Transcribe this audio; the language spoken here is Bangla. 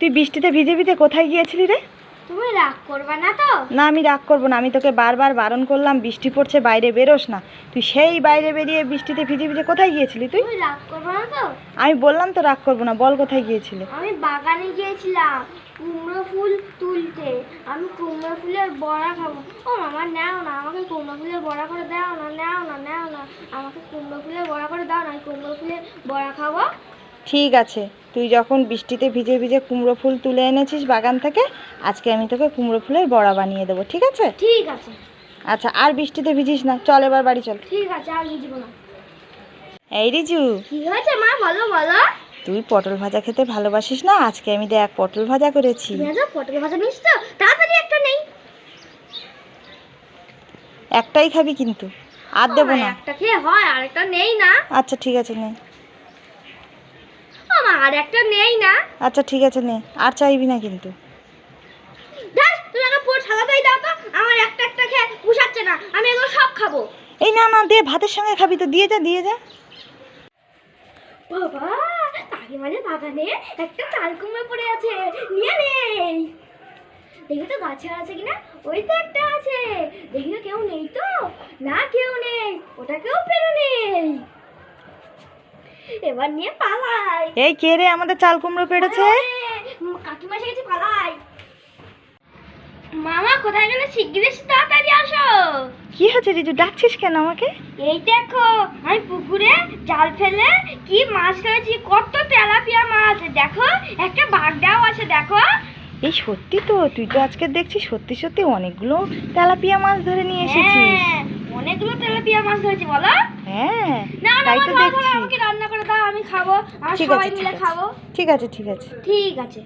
তুই বৃষ্টিতে ভিজে ভিজে কোথায় গিয়েছিলি রে? তুমি রাগ করবে না তো? না আমি রাগ করব না। আমি তোকে বারবার বারণ করলাম বৃষ্টি পড়ছে বাইরে বেরোস না। তুই সেই বাইরে বেরিয়ে বৃষ্টিতে ভিজে ভিজে কোথায় গিয়েছিলি তুই? তুমি রাগ করবে না তো? আমি বললাম তো রাগ করব না বল কোথায় গিয়েছিলি? আমি বাগানে গিয়েছিলাম কুমড়ো ফুল তুলতে। আমি কুমড়ো ফুলের বড়া খাব। ও মামা নাও না আমাকে কুমড়ো ফুলের বড়া করে দাও না নাও না নাও না। আমাকে কুমড়ো ফুলের বড়া করে দাও না আমি কুমড়ো ফুলের বড়া খাব। ঠিক আছে তুই যখন বৃষ্টিতে ভিজে ভিজে কুমড়ো ফুল তুলে এনেছিস বাগান থেকে আজকে আমি তোকে কুমড়ো ফুলের বড়া বানিয়ে দেবো ঠিক আছে? ঠিক আছে। আচ্ছা আর বৃষ্টিতে ভিজিস না চল এবার বাড়ি চল। ঠিক আছে আর বুঝব না। এই রিজু। কি হয়েছে মা বলো বলো। তুই পটল ভাজা খেতে ভালোবাসিস না? আজকে আমি দেখ পটল ভাজা করেছি। পটল ভাজা নিস তো? তাড়াতাড়ি একটা নেই। একটাই খাবি কিন্তু আর দেবো না। একটা খেয়ে হয় আর একটা নেই না। আচ্ছা ঠিক আছে নে। আমার আর একটা নেই না। আচ্ছা ঠিক আছে নে। আর চাইবি না কিন্তু। ধ্যাস তুমি আমাকে পুরো সাদাটাই দাও তো। আমার একটা একটা খেয়ে পুষাচ্ছে না। আমি এগুলো সব খাব। এই না না দে ভাতের সঙ্গে খাবি তো। দিয়ে যা দিয়ে যা। বাবা কাকিমানের বাগানে একটা তাল কুমড়ো পড়ে আছে। নিয়ে নেই দেখি তো গাছে আছে কিনা। ওই তো একটা আছে। দেখি তো কেউ নেই তো। না কেউ নেই। ওটাকেও পেরে নেই এবার নিয়ে পালাই। এই কে রে আমাদের চাল কুমড়ো পেড়েছে? কাকিমা এসে গেছে পালাই। মামা কোথায় গেলে শিগগির এসে তাড়াতাড়ি আসো। কি হয়েছে রিজু ডাকছিস কেন আমাকে? এই দেখো আমি পুকুরে জাল ফেলে কি মাছ ধরেছি কত তেলাপিয়া মাছ। দেখো একটা বাগদাও আছে দেখো। এই সত্যি তো তুই তো আজকে দেখছিস সত্যি সত্যি অনেকগুলো তেলাপিয়া মাছ ধরে নিয়ে এসেছিস। হ্যাঁ, অনেকগুলো তেলাপিয়া মাছ ধরেছি বলো। হ্যাঁ না না তাই মা, তো ধরো, ধরো, দেখছি আমাকে রান্না করে দাও আমি খাব আর সবাই মিলে খাব। ঠিক আছে ঠিক আছে। ঠিক আছে।